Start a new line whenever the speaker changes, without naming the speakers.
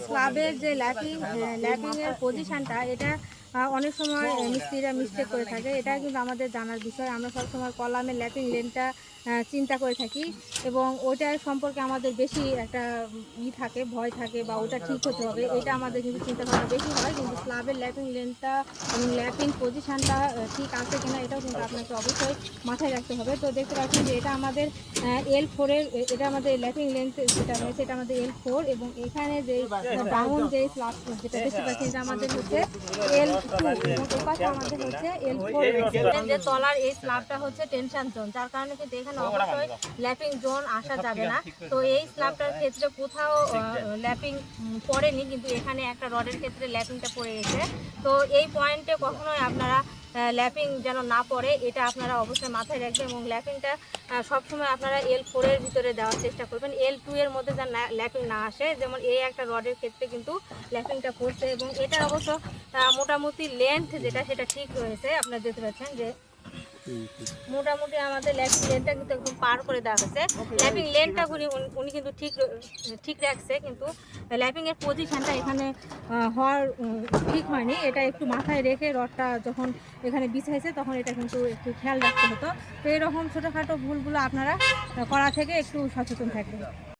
স্লাবের যে ল্যাপিং ল্যাপিংয়ের পজিশানটা এটা অনেক সময় মিস্ত্রিরা মিস্টেক করে থাকে। এটা কিন্তু আমাদের জানার বিষয়। আমরা সবসময় কলামের ল্যাপিং লেনটা চিন্তা করে থাকি এবং ওইটার সম্পর্কে আমাদের বেশি একটা ই থাকে, ভয় থাকে বা ওটা ঠিক হতে হবে। এটা আমাদের কিন্তু চিন্তা ভাবনা বেশি হয়, কিন্তু স্লাবের ল্যাপিং লেনটা এবং ল্যাপিং পজিশনটা ঠিক আছে কিনা এটাও কিন্তু আপনাকে অবশ্যই মাথায় রাখতে হবে। তো দেখতে পাচ্ছেন যে এটা আমাদের এল ফোরের এটা আমাদের ল্যাপিং লেন্থ যেটা রয়েছে, এটা আমাদের এল ফোর এবং এখানে যে ডাউন যে স্লাব যেটা দেখতে পাচ্ছেন এটা আমাদের হচ্ছে এল এই হচ্ছে টেনশন জোন যার কারণে কিন্তু এখানে অবশ্যই ল্যাপিং জোন আসা যাবে না তো এই ক্ষেত্রে কোথাও ল্যাপিং পড়েনি কিন্তু এখানে একটা রডের ক্ষেত্রে ল্যাপিংটা পড়ে গেছে তো এই পয়েন্টে কখনোই আপনারা ল্যাপিং যেন না পড়ে, এটা আপনারা অবশ্যই মাথায় রাখবেন এবং ল্যাপিংটা সবসময় আপনারা এল ফোরের ভিতরে দেওয়ার চেষ্টা করবেন। এল টু এর মধ্যে যেন ল্যাপিং না আসে, যেমন এই একটা রডের ক্ষেত্রে কিন্তু ল্যাপিংটা পড়ছে এবং এটা অবশ্য মোটামুটি লেন্থ যেটা, সেটা ঠিক রয়েছে। আপনারা দেখতে পাচ্ছেন যে মোটামুটি আমাদের ল্যাপিং লেনটা কিন্তু একদম পার করে দেওয়া হয়েছে। ল্যাপিং লেনটা উনি উনি কিন্তু ঠিক ঠিক রাখছে কিন্তু ল্যাপিং এর পজিশনটা এখানে হওয়ার ঠিক হয়নি। এটা একটু মাথায় রেখে রডটা যখন এখানে বিছাইছে তখন এটা কিন্তু একটু খেয়াল রাখতে হতো। তো এরকম ছোটোখাটো ভুলগুলো আপনারা করা থেকে একটু সচেতন থাকবেন।